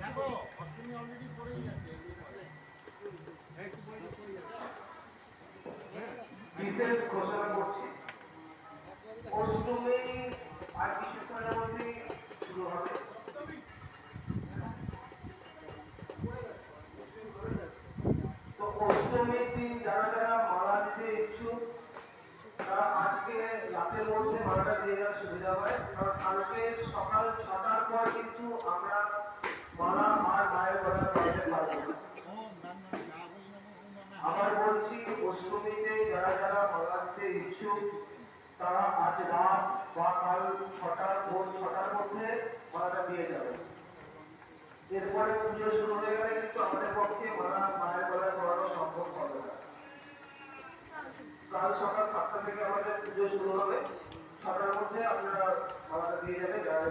মধ্যে অষ্টমী অলরেডি করেই যাচ্ছে বিশেষ ঘোষণা করছি। অষ্টমী আর কিছুক্ষণের মধ্যেই শুরু হবে। তো অষ্টমীর দিন যারা যারা মালা দিতে ইচ্ছুক তারা আজকে রাতের মধ্যে মালাটা দিয়ে গেলে সুবিধা হয়। কারণ কালকে সকাল ছটার পর কিন্তু আমরা মালা আর মায়ের গলায় পড়াতে পারব আবার বলছি, অষ্টমীতে যারা যারা মালা দিতে ইচ্ছুক, তারা আজ রাত বা কাল ছটার ভোর ছটার মধ্যে মালাটা দিয়ে যাবে। এরপরে পুজো শুরু হয়ে গেলে কিন্তু আমাদের পক্ষে মালা মায়ের গলায় পড়ানো সম্ভব হবে না কাল সকাল সাতটা থেকে আমাদের পুজো শুরু হবে। সাতটার মধ্যে আপনারা মালাটা দিয়ে যাবে যারা